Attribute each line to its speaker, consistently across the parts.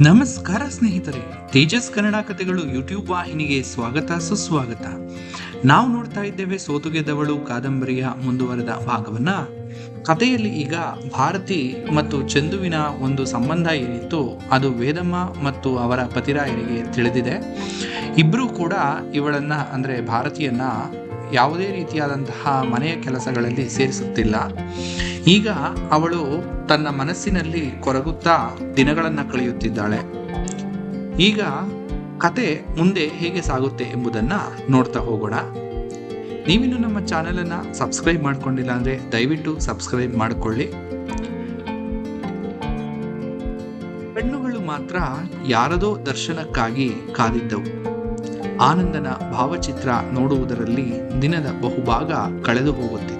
Speaker 1: ನಮಸ್ಕಾರ ಸ್ನೇಹಿತರೆ, ತೇಜಸ್ ಕನ್ನಡ ಕಥೆಗಳು ಯೂಟ್ಯೂಬ್ ವಾಹಿನಿಗೆ ಸ್ವಾಗತ, ಸುಸ್ವಾಗತ. ನಾವು ನೋಡ್ತಾ ಇದ್ದೇವೆ ಸೋತುಗೆದವಳು ಕಾದಂಬರಿಯ ಮುಂದುವರೆದ ಭಾಗವನ್ನ. ಕಥೆಯಲ್ಲಿ ಈಗ ಭಾರತಿ ಮತ್ತು ಚಂದುವಿನ ಒಂದು ಸಂಬಂಧ ಏನಿತ್ತು ಅದು ವೇದಮ್ಮ ಮತ್ತು ಅವರ ಪತಿರಾಯರಿಗೆ ತಿಳಿದಿದೆ. ಇಬ್ಬರೂ ಕೂಡ ಇವಳನ್ನ, ಅಂದ್ರೆ ಭಾರತಿಯನ್ನ ಯಾವುದೇ ರೀತಿಯಾದಂತಹ ಮನೆಯ ಕೆಲಸಗಳಲ್ಲಿ ಸೇರಿಸುತ್ತಿಲ್ಲ. ಈಗ ಅವಳು ತನ್ನ ಮನಸ್ಸಿನಲ್ಲಿ ಕೊರಗುತ್ತಾ ದಿನಗಳನ್ನು ಕಳೆಯುತ್ತಿದ್ದಾಳೆ. ಈಗ ಕತೆ ಮುಂದೆ ಹೇಗೆ ಸಾಗುತ್ತೆ ಎಂಬುದನ್ನ ನೋಡ್ತಾ ಹೋಗೋಣ. ನೀವಿನ್ನು ನಮ್ಮ ಚಾನಲನ್ನು ಸಬ್ಸ್ಕ್ರೈಬ್ ಮಾಡ್ಕೊಂಡಿಲ್ಲ ಅಂದರೆ ದಯವಿಟ್ಟು ಸಬ್ಸ್ಕ್ರೈಬ್ ಮಾಡಿಕೊಳ್ಳಿ. ಕಣ್ಣುಗಳು ಮಾತ್ರ ಯಾರದೋ ದರ್ಶನಕ್ಕಾಗಿ ಕಾದಿದ್ದವು. ಆನಂದನ ಭಾವಚಿತ್ರ ನೋಡುವುದರಲ್ಲಿ ದಿನದ ಬಹುಭಾಗ ಕಳೆದು ಹೋಗುತ್ತಿತ್ತು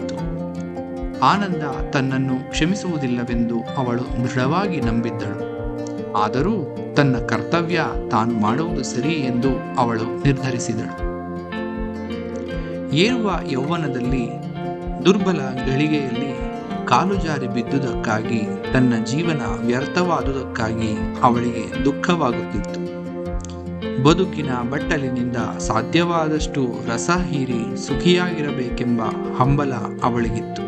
Speaker 1: ಆನಂದ ತನ್ನನ್ನು ಕ್ಷಮಿಸುವುದಿಲ್ಲವೆಂದು ಅವಳು ದೃಢವಾಗಿ ನಂಬಿದ್ದಳು. ಆದರೂ ತನ್ನ ಕರ್ತವ್ಯ ತಾನು ಮಾಡುವುದು ಸರಿ ಎಂದು ಅವಳು ನಿರ್ಧರಿಸಿದಳು. ಏರುವ ಯೌವನದಲ್ಲಿ ದುರ್ಬಲ ಗಳಿಗೆಯಲ್ಲಿ ಕಾಲು ಜಾರಿ ಬಿದ್ದುದಕ್ಕಾಗಿ, ತನ್ನ ಜೀವನ ವ್ಯರ್ಥವಾದುದಕ್ಕಾಗಿ ಅವಳಿಗೆ ದುಃಖವಾಗುತ್ತಿತ್ತು. ಬದುಕಿನ ಬಟ್ಟಲಿನಿಂದ ಸಾಧ್ಯವಾದಷ್ಟು ರಸ ಹೀರಿ ಸುಖಿಯಾಗಿರಬೇಕೆಂಬ ಹಂಬಲ ಅವಳಿಗಿತ್ತು.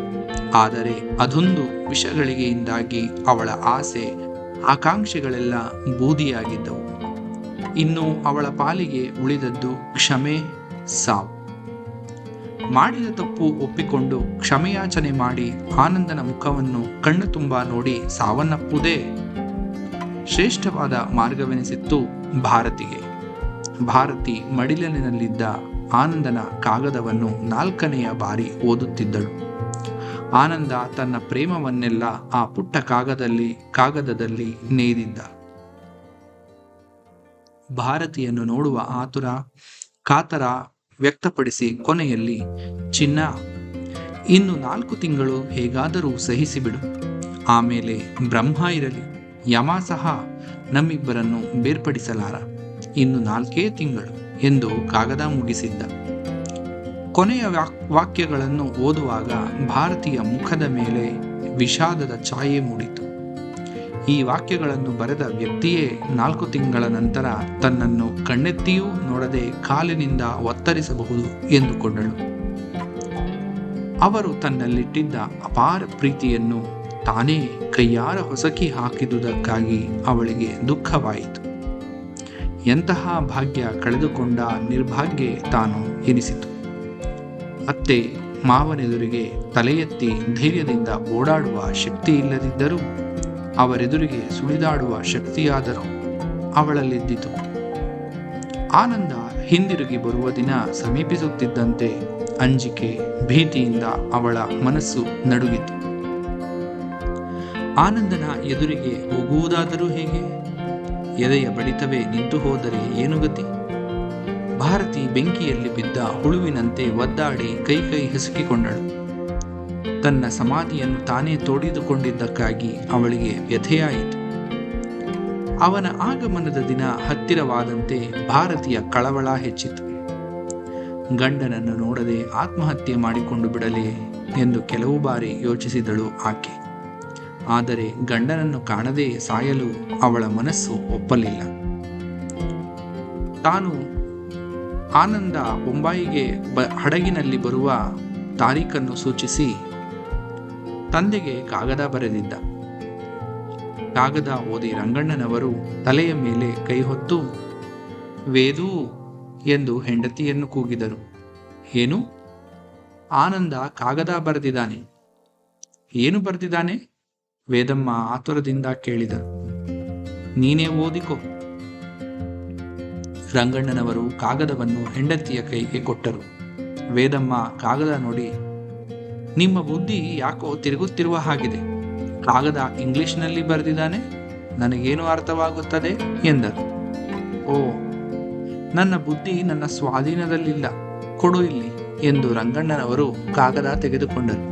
Speaker 1: ಆದರೆ ಅದೊಂದು ವಿಷಗಳಿಗೆಯಿಂದಾಗಿ ಅವಳ ಆಸೆ, ಆಕಾಂಕ್ಷೆಗಳೆಲ್ಲ ಬೂದಿಯಾಗಿದ್ದವು. ಇನ್ನು ಅವಳ ಪಾಲಿಗೆ ಉಳಿದದ್ದು ಕ್ಷಮೆ, ಸಾವು. ಮಾಡಿದ ತಪ್ಪು ಒಪ್ಪಿಕೊಂಡು ಕ್ಷಮೆಯಾಚನೆ ಮಾಡಿ ಆನಂದನ ಮುಖವನ್ನು ಕಣ್ಣು ತುಂಬ ನೋಡಿ ಸಾವನ್ನಪ್ಪುವುದೇ ಶ್ರೇಷ್ಠವಾದ ಮಾರ್ಗವೆನಿಸಿತ್ತು ಭಾರತಿಗೆ. ಭಾರತಿ ಮಡಿಲಿನಲ್ಲಿದ್ದ ಆನಂದನ ಕಾಗದವನ್ನು ನಾಲ್ಕನೆಯ ಬಾರಿ ಓದುತ್ತಿದ್ದಳು. ಆನಂದ ತನ್ನ ಪ್ರೇಮವನ್ನೆಲ್ಲ ಆ ಪುಟ್ಟ ಕಾಗದಲ್ಲಿ, ಕಾಗದದಲ್ಲಿ ನೇಯ್ದಿದ್ದ ಭಾರತಿಯನ್ನು ನೋಡುವ ಆತುರ ಕಾತರ ವ್ಯಕ್ತಪಡಿಸಿ ಕೊನೆಯಲ್ಲಿ, ಚಿನ್ನ, ಇನ್ನು ನಾಲ್ಕು ತಿಂಗಳು ಹೇಗಾದರೂ ಸಹಿಸಿಬಿಡು. ಆಮೇಲೆ ಬ್ರಹ್ಮ ಇರಲಿ, ಯಮ ಸಹ ನಮ್ಮಿಬ್ಬರನ್ನು ಬೇರ್ಪಡಿಸಲಾರ. ಇನ್ನು ನಾಲ್ಕೇ ತಿಂಗಳು ಎಂದು ಕಾಗದ ಮುಗಿಸಿದ್ದ. ಕೊನೆಯ ವಾಕ್ಯಗಳನ್ನು ಓದುವಾಗ ಭಾರತೀಯ ಮುಖದ ಮೇಲೆ ವಿಷಾದದ ಛಾಯೆ ಮೂಡಿತು. ಈ ವಾಕ್ಯಗಳನ್ನು ಬರೆದ ವ್ಯಕ್ತಿಯೇ ನಾಲ್ಕು ತಿಂಗಳ ನಂತರ ತನ್ನನ್ನು ಕಣ್ಣೆತ್ತಿಯೂ ನೋಡದೆ ಕಾಲಿನಿಂದ ಒತ್ತರಿಸಬಹುದು ಎಂದುಕೊಂಡಳು. ಅವರು ತನ್ನಲ್ಲಿಟ್ಟಿದ್ದ ಅಪಾರ ಪ್ರೀತಿಯನ್ನು ತಾನೇ ಕೈಯಾರ ಹೊಸಕಿ ಹಾಕಿದುದಕ್ಕಾಗಿ ಅವಳಿಗೆ ದುಃಖವಾಯಿತು. ಎಂತಹ ಭಾಗ್ಯ ಕಳೆದುಕೊಂಡ ನಿರ್ಭಾಗ್ಯ ತಾನು ಎನಿಸಿತು. ಅತ್ತೆ ಮಾವನೆದುರಿಗೆ ತಲೆ ಎತ್ತಿ ಧೈರ್ಯದಿಂದ ಓಡಾಡುವ ಶಕ್ತಿ ಇಲ್ಲದಿದ್ದರೂ ಅವರೆದುರಿಗೆ ಸುಳಿದಾಡುವ ಶಕ್ತಿಯಾದರೂ ಅವಳಲ್ಲಿದ್ದಿತು. ಆನಂದ ಹಿಂದಿರುಗಿ ಬರುವ ದಿನ ಸಮೀಪಿಸುತ್ತಿದ್ದಂತೆ ಅಂಜಿಕೆ, ಭೀತಿಯಿಂದ ಅವಳ ಮನಸ್ಸು ನಡುಗಿತು. ಆನಂದನ ಎದುರಿಗೆ ಹೋಗುವುದಾದರೂ ಹೇಗೆ? ಎದೆಯ ಬಡಿತವೇ ನಿಂತು ಹೋದರೆ ಏನು ಗತಿ? ಭಾರತಿ ಬೆಂಕಿಯಲ್ಲಿ ಬಿದ್ದ ಹುಳುವಿನಂತೆ ಒದ್ದಾಡಿ ಕೈ ಕೈ ಹಿಸುಕಿಕೊಂಡಳು. ತನ್ನ ಸಮಾಧಿಯನ್ನು ತಾನೇ ತೋಡಿದುಕೊಂಡಿದ್ದಕ್ಕಾಗಿ ಅವಳಿಗೆ ವ್ಯಥೆಯಾಯಿತು. ಅವನ ಆಗಮನದ ದಿನ ಹತ್ತಿರವಾದಂತೆ ಭಾರತೀಯ ಕಳವಳ ಹೆಚ್ಚಿತು. ಗಂಡನನ್ನು ನೋಡದೆ ಆತ್ಮಹತ್ಯೆ ಮಾಡಿಕೊಂಡು ಬಿಡಲೇ ಎಂದು ಕೆಲವು ಬಾರಿ ಯೋಚಿಸಿದಳು ಆಕೆ. ಆದರೆ ಗಂಡನನ್ನು ಕಾಣದೇ ಸಾಯಲು ಅವಳ ಮನಸ್ಸು ಒಪ್ಪಲಿಲ್ಲ. ತಾನು ಆನಂದ ಬೊಂಬಾಯಿಗೆ ಬ, ಹಡಗಿನಲ್ಲಿ ಬರುವ ತಾರೀಖನ್ನು ಸೂಚಿಸಿ ತಂದೆಗೆ ಕಾಗದ ಬರೆದಿದ್ದ. ಕಾಗದ ಓದಿ ರಂಗಣ್ಣನವರು ತಲೆಯ ಮೇಲೆ ಕೈ ಹೊತ್ತು, ವೇದು ಎಂದು ಹೆಂಡತಿಯನ್ನು ಕೂಗಿದರು. ಏನು? ಆನಂದ ಕಾಗದ ಬರೆದಿದ್ದಾನೆ. ಏನು ಬರೆದಿದ್ದಾನೆ? ವೇದಮ್ಮ ಆತುರದಿಂದ ಕೇಳಿದರು ನೀನೇ ಓದಿಕೋ. ರಂಗಣ್ಣನವರು ಕಾಗದವನ್ನು ಹೆಂಡತಿಯ ಕೈಗೆ ಕೊಟ್ಟರು. ವೇದಮ್ಮ ಕಾಗದ ನೋಡಿ, ನಿಮ್ಮ ಬುದ್ಧಿ ಯಾಕೋ ತಿರುಗುತ್ತಿರುವ ಹಾಗಿದೆ. ಕಾಗದ ಇಂಗ್ಲಿಷ್ನಲ್ಲಿ ಬರೆದಿದ್ದಾನೆ, ನನಗೇನು ಅರ್ಥವಾಗುತ್ತದೆ? ಎಂದರು. ಓ, ನನ್ನ ಬುದ್ಧಿ ನನ್ನ ಸ್ವಾಧೀನದಲ್ಲಿಲ್ಲ, ಕೊಡು ಇಲ್ಲಿ ಎಂದು ರಂಗಣ್ಣನವರು ಕಾಗದ ತೆಗೆದುಕೊಂಡರು.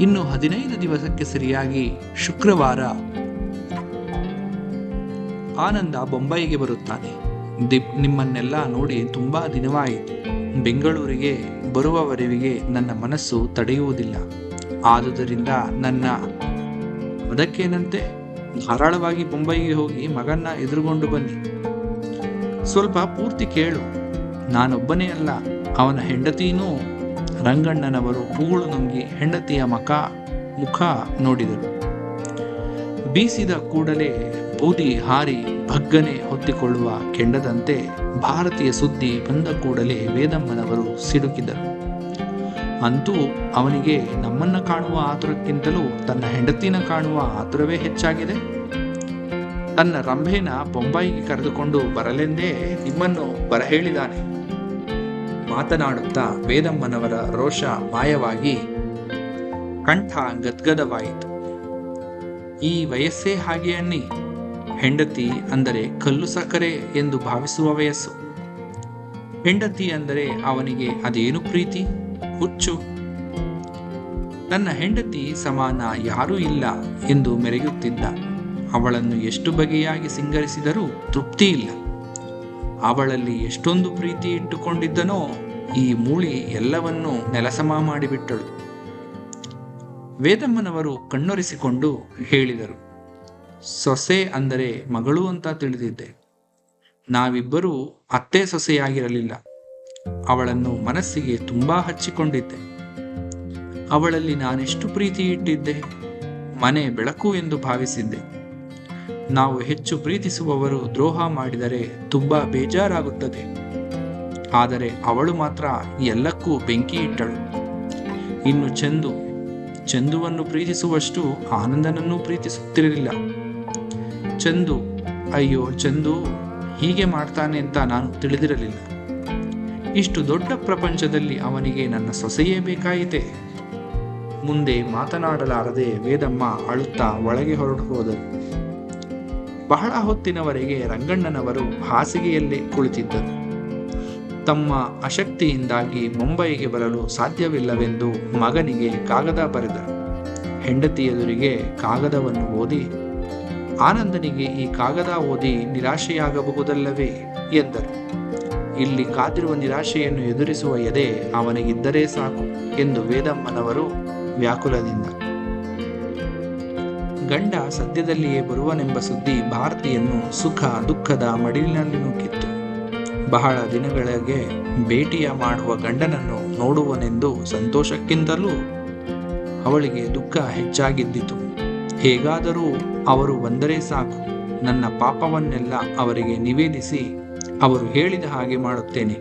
Speaker 1: ಇನ್ನು ಹದಿನೈದು ದಿವಸಕ್ಕೆ ಸರಿಯಾಗಿ ಶುಕ್ರವಾರ ಆನಂದ ಬೊಂಬೈಗೆ ಬರುತ್ತಾನೆ. ದಿಪ್ ನಿಮ್ಮನ್ನೆಲ್ಲ ನೋಡಿ ತುಂಬ ದಿನವಾಯಿತು. ಬೆಂಗಳೂರಿಗೆ ಬರುವವರೆವಿಗೆ ನನ್ನ ಮನಸ್ಸು ತಡೆಯುವುದಿಲ್ಲ. ಆದುದರಿಂದ ನನ್ನ ಅದಕ್ಕೇನಂತೆ? ಧಾರಾಳವಾಗಿ ಮುಂಬೈಗೆ ಹೋಗಿ ಮಗನ್ನ ಎದುರುಗೊಂಡು ಬನ್ನಿ. ಸ್ವಲ್ಪ ಪೂರ್ತಿ ಕೇಳು. ನಾನೊಬ್ಬನೇ ಅಲ್ಲ. ಅವನ ಹೆಂಡತಿನೂ ರಂಗಣ್ಣನವರು ಹೂಗಳು ನುಂಗಿ ಹೆಂಡತಿಯ ಮಕ ಮುಖ ನೋಡಿದರು. ಬೀಸಿದ ಕೂಡಲೇ ಬೂದಿ ಹಾರಿ ಭಗ್ಗನೆ ಹೊತ್ತಿಕೊಳ್ಳುವ ಕೆಂಡದಂತೆ ಭಾರತೀಯ ಸುದ್ದಿ ಬಂದ ಕೂಡಲೇ ವೇದಮ್ಮನವರು ಸಿಡುಕಿದರು. ಅಂತೂ ಅವನಿಗೆ ನಮ್ಮನ್ನ ಕಾಣುವ ಆತುರಕ್ಕಿಂತಲೂ ತನ್ನ ಹೆಂಡತಿನ ಕಾಣುವ ಆತುರವೇ ಹೆಚ್ಚಾಗಿದೆ. ತನ್ನ ರಂಭೆನ ಬೊಂಬಾಯಿಗೆ ಕರೆದುಕೊಂಡು ಬರಲೆಂದೇ ನಿಮ್ಮನ್ನು ಬರಹೇಳಿದಾನೆ. ಮಾತನಾಡುತ್ತಾ ವೇದಮ್ಮನವರ ರೋಷ ಮಾಯವಾಗಿ ಕಂಠ ಗದ್ಗದವಾಯಿತು. ಈ ವಯಸ್ಸೇ ಹಾಗೆ ಅನ್ನಿ. ಹೆಂಡತಿ ಅಂದರೆ ಕಲ್ಲು ಸಕ್ಕರೆ ಎಂದು ಭಾವಿಸುವ ವಯಸ್ಸು. ಹೆಂಡತಿ ಅಂದರೆ ಅವನಿಗೆ ಅದೇನು ಪ್ರೀತಿ? ಹುಚ್ಚು. ನನ್ನ ಹೆಂಡತಿ ಸಮಾನ ಯಾರೂ ಇಲ್ಲ ಎಂದು ಮೆರೆಯುತ್ತಿದ್ದ. ಅವಳನ್ನು ಎಷ್ಟು ಬಗೆಯಾಗಿ ಸಿಂಗರಿಸಿದರೂ ತೃಪ್ತಿ ಇಲ್ಲ. ಅವಳಲ್ಲಿ ಎಷ್ಟೊಂದು ಪ್ರೀತಿ ಇಟ್ಟುಕೊಂಡಿದ್ದನೋ ಈ ಮೂಳಿ ಎಲ್ಲವನ್ನೂ ನೆಲಸಮ ಮಾಡಿಬಿಟ್ಟಳು. ವೇದಮ್ಮನವರು ಕಣ್ಣೊರೆಸಿಕೊಂಡು ಹೇಳಿದರು. ಸೊಸೆ ಅಂದರೆ ಮಗಳು ಅಂತ ತಿಳಿದಿದ್ದೆ. ನಾವಿಬ್ಬರೂ ಅತ್ತೆ ಸೊಸೆಯಾಗಿರಲಿಲ್ಲ. ಅವಳನ್ನು ಮನಸ್ಸಿಗೆ ತುಂಬಾ ಹಚ್ಚಿಕೊಂಡಿದ್ದೆ. ಅವಳಲ್ಲಿ ನಾನೆಷ್ಟು ಪ್ರೀತಿ ಇಟ್ಟಿದ್ದೆ? ಮನೆ ಬೆಳಕು ಎಂದು ಭಾವಿಸಿದ್ದೆ. ನಾವು ಹೆಚ್ಚು ಪ್ರೀತಿಸುವವರು ದ್ರೋಹ ಮಾಡಿದರೆ ತುಂಬಾ ಬೇಜಾರಾಗುತ್ತದೆ. ಆದರೆ ಅವಳು ಮಾತ್ರ ಎಲ್ಲಕ್ಕೂ ಬೆಂಕಿ ಇಟ್ಟಳು. ಇನ್ನು ಚಂದು, ಚಂದುವನ್ನು ಪ್ರೀತಿಸುವಷ್ಟು ಆನಂದನನ್ನೂ ಪ್ರೀತಿಸುತ್ತಿರಲಿಲ್ಲ. ಚಂದು, ಅಯ್ಯೋ ಚಂದು, ಹೀಗೆ ಮಾಡ್ತಾನೆ ಅಂತ ನಾನು ತಿಳಿದಿರಲಿಲ್ಲ. ಇಷ್ಟು ದೊಡ್ಡ ಪ್ರಪಂಚದಲ್ಲಿ ಅವನಿಗೆ ನನ್ನ ಸೊಸೆಯೇ ಬೇಕಾಯಿತೆ. ಮುಂದೆ ಮಾತನಾಡಲಾರದೆ ವೇದಮ್ಮ ಅಳುತ್ತಾ ಒಳಗೆ ಹೊರಟು ಹೋದರು ಬಹಳ ಹೊತ್ತಿನವರೆಗೆ ರಂಗಣ್ಣನವರು ಹಾಸಿಗೆಯಲ್ಲೇ ಕುಳಿತಿದ್ದರು. ತಮ್ಮ ಅಶಕ್ತಿಯಿಂದಾಗಿ ಮುಂಬೈಗೆ ಬರಲು ಸಾಧ್ಯವಿಲ್ಲವೆಂದು ಮಗನಿಗೆ ಕಾಗದ ಬರೆದರು. ಹೆಂಡತಿ ಎದುರಿಗೆ ಕಾಗದವನ್ನು ಓದಿ ಆನಂದನಿಗೆ ಈ ಕಾಗದ ಓದಿ ನಿರಾಶೆಯಾಗಬಹುದಲ್ಲವೇ? ಎಂದರು. ಇಲ್ಲಿ ಕಾದಿರುವ ನಿರಾಶೆಯನ್ನು ಎದುರಿಸುವ ಎದೆ ಅವನಿಗಿದ್ದರೆ ಸಾಕು ಎಂದು ವೇದಮ್ಮನವರು ವ್ಯಾಕುಲದಿಂದ. ಗಂಡ ಸದ್ಯದಲ್ಲಿಯೇ ಬರುವನೆಂಬ ಸುದ್ದಿ ಭಾರತಿಯನ್ನು ಸುಖ ದುಃಖದ ಮಡಿಲಿನಲ್ಲಿ ನೂಕಿತ್ತು ಬಹಳ ದಿನಗಳಿಗೆ ಭೇಟಿಯ ಮಾಡುವ ಗಂಡನನ್ನು ನೋಡುವನೆಂದು ಸಂತೋಷಕ್ಕಿಂತಲೂ ಅವಳಿಗೆ ದುಃಖ ಹೆಚ್ಚಾಗಿದ್ದಿತು. ಹೇಗಾದರೂ ಅವರು ಬಂದರೆ ಸಾಕು. ನನ್ನ ಪಾಪವನ್ನೆಲ್ಲ ಅವರಿಗೆ ನಿವೇದಿಸಿ ಅವರು ಹೇಳಿದ ಹಾಗೆ ಮಾಡುತ್ತೇನೆ.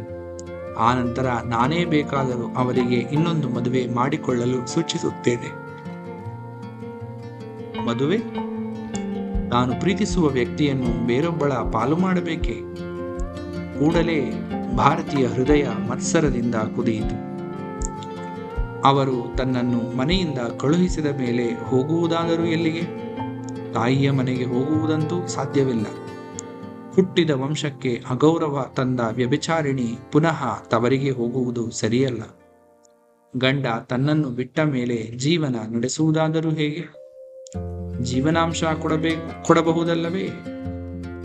Speaker 1: ಆನಂತರ ನಾನೇ ಬೇಕಾದರೂ ಅವರಿಗೆ ಇನ್ನೊಂದು ಮದುವೆ ಮಾಡಿಕೊಳ್ಳಲು ಸೂಚಿಸುತ್ತೇನೆ. ಮದುವೆ? ನಾನು ಪ್ರೀತಿಸುವ ವ್ಯಕ್ತಿಯನ್ನು ಬೇರೊಬ್ಬಳ ಪಾಲು ಮಾಡಬೇಕೆ? ಕೂಡಲೇ ಭಾರತೀಯ ಹೃದಯ ಮತ್ಸರದಿಂದ ಕುದಿಯಿತು. ಅವರು ತನ್ನನ್ನು ಮನೆಯಿಂದ ಕಳುಹಿಸಿದ ಮೇಲೆ ಹೋಗುವುದಾದರೂ ಎಲ್ಲಿಗೆ? ತಾಯಿಯ ಮನೆಗೆ ಹೋಗುವುದಂತೂ ಸಾಧ್ಯವಿಲ್ಲ. ಹುಟ್ಟಿದ ವಂಶಕ್ಕೆ ಅಗೌರವ ತಂದ ವ್ಯಭಿಚಾರಿಣಿ ಪುನಃ ತವರಿಗೆ ಹೋಗುವುದು ಸರಿಯಲ್ಲ. ಗಂಡ ತನ್ನನ್ನು ಬಿಟ್ಟ ಮೇಲೆ ಜೀವನ ನಡೆಸುವುದಾದರೂ ಹೇಗೆ? ಜೀವನಾಂಶ ಕೊಡಬೇಕು ಕೊಡಬಹುದಲ್ಲವೇ?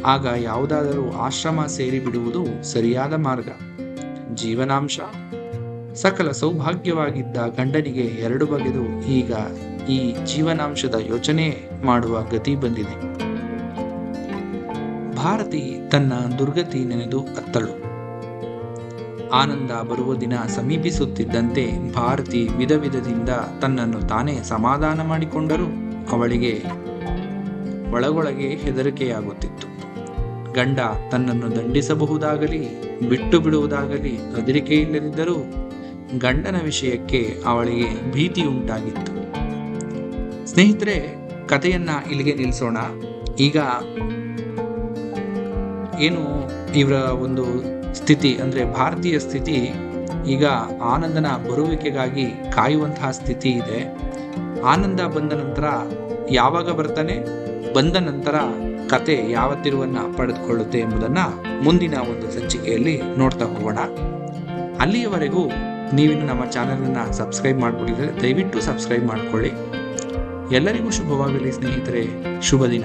Speaker 1: ಆಗ ಯಾವುದಾದರೂ ಆಶ್ರಮ ಸೇರಿ ಬಿಡುವುದು ಸರಿಯಾದ ಮಾರ್ಗ. ಜೀವನಾಂಶ? ಸಕಲ ಸೌಭಾಗ್ಯವಾಗಿದ್ದ ಗಂಡನಿಗೆ ಎರಡು ಬಗೆದು ಈಗ ಈ ಜೀವನಾಂಶದ ಯೋಚನೆ ಮಾಡುವ ಗತಿ ಬಂದಿದೆ. ಭಾರತಿ ತನ್ನ ದುರ್ಗತಿ ನೆನೆದು ಅತ್ತಳು. ಆನಂದ ಬರುವ ದಿನ ಸಮೀಪಿಸುತ್ತಿದ್ದಂತೆ ಭಾರತಿ ವಿಧ ವಿಧದಿಂದ ತನ್ನನ್ನು ತಾನೇ ಸಮಾಧಾನ ಮಾಡಿಕೊಂಡರೂ ಅವಳಿಗೆ ಒಳಗೊಳಗೆ ಹೆದರಿಕೆಯಾಗುತ್ತಿತ್ತು. ಗಂಡ ತನ್ನನ್ನು ದಂಡಿಸಬಹುದಾಗಲಿ, ಬಿಟ್ಟು ಬಿಡುವುದಾಗಲಿ ಹೆದರಿಕೆ ಇಲ್ಲದಿದ್ದರೂ ಗಂಡನ ವಿಷಯಕ್ಕೆ ಅವಳಿಗೆ ಭೀತಿ ಉಂಟಾಗಿತ್ತು. ಸ್ನೇಹಿತರೆ, ಕಥೆಯನ್ನ ಇಲ್ಲಿಗೆ ನಿಲ್ಲಿಸೋಣ ಈಗ ಏನು ಇವರ ಒಂದು ಸ್ಥಿತಿ ಅಂದ್ರೆ ಭಾರತೀಯ ಸ್ಥಿತಿ, ಈಗ ಆನಂದನ ಬರುವಿಕೆಗಾಗಿ ಕಾಯುವಂತಹ ಸ್ಥಿತಿ ಇದೆ. ಆನಂದ ಬಂದ ನಂತರ ಯಾವಾಗ ಬರ್ತಾನೆ? ಬಂದ ನಂತರ ಕತೆ ಯಾವ ತಿರುವನ್ನು ಪಡೆದುಕೊಳ್ಳುತ್ತೆ ಎಂಬುದನ್ನ ಮುಂದಿನ ಒಂದು ಸಂಚಿಕೆಯಲ್ಲಿ ನೋಡ್ತಾ ಹೋಗೋಣ. ಅಲ್ಲಿಯವರೆಗೂ ನೀವಿನ್ನು ನಮ್ಮ ಚಾನಲನ್ನು ಸಬ್ಸ್ಕ್ರೈಬ್ ಮಾಡಿಬಿಟ್ಟಿದ್ರೆ ದಯವಿಟ್ಟು ಸಬ್ಸ್ಕ್ರೈಬ್ ಮಾಡಿಕೊಳ್ಳಿ. ಎಲ್ಲರಿಗೂ ಶುಭವಾಗಲಿ ಸ್ನೇಹಿತರೆ. ಶುಭ ದಿನ